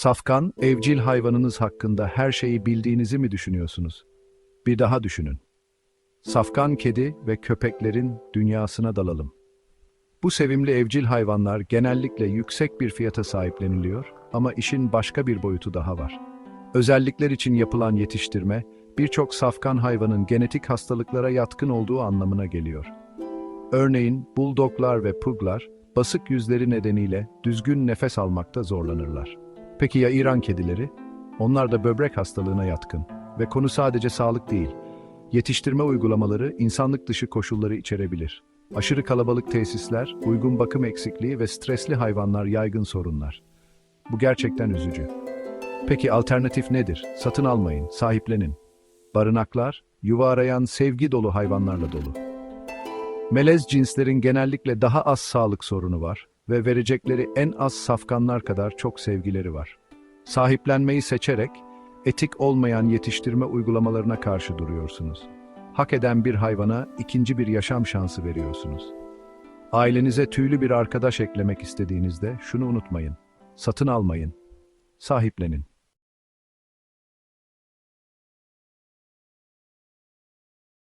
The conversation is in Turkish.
Safkan, evcil hayvanınız hakkında her şeyi bildiğinizi mi düşünüyorsunuz? Bir daha düşünün. Safkan kedi ve köpeklerin dünyasına dalalım. Bu sevimli evcil hayvanlar genellikle yüksek bir fiyata sahipleniliyor ama işin başka bir boyutu daha var. Özellikler için yapılan yetiştirme, birçok safkan hayvanın genetik hastalıklara yatkın olduğu anlamına geliyor. Örneğin buldoglar ve puglar, basık yüzleri nedeniyle düzgün nefes almakta zorlanırlar. Peki ya İran kedileri? Onlar da böbrek hastalığına yatkın ve konu sadece sağlık değil. Yetiştirme uygulamaları insanlık dışı koşulları içerebilir. Aşırı kalabalık tesisler, uygun bakım eksikliği ve stresli hayvanlar yaygın sorunlar. Bu gerçekten üzücü. Peki alternatif nedir? Satın almayın, sahiplenin. Barınaklar, yuva arayan sevgi dolu hayvanlarla dolu. Melez cinslerin genellikle daha az sağlık sorunu var ve verecekleri en az safkanlar kadar çok sevgileri var. Sahiplenmeyi seçerek, etik olmayan yetiştirme uygulamalarına karşı duruyorsunuz. Hak eden bir hayvana ikinci bir yaşam şansı veriyorsunuz. Ailenize tüylü bir arkadaş eklemek istediğinizde şunu unutmayın. Satın almayın. Sahiplenin.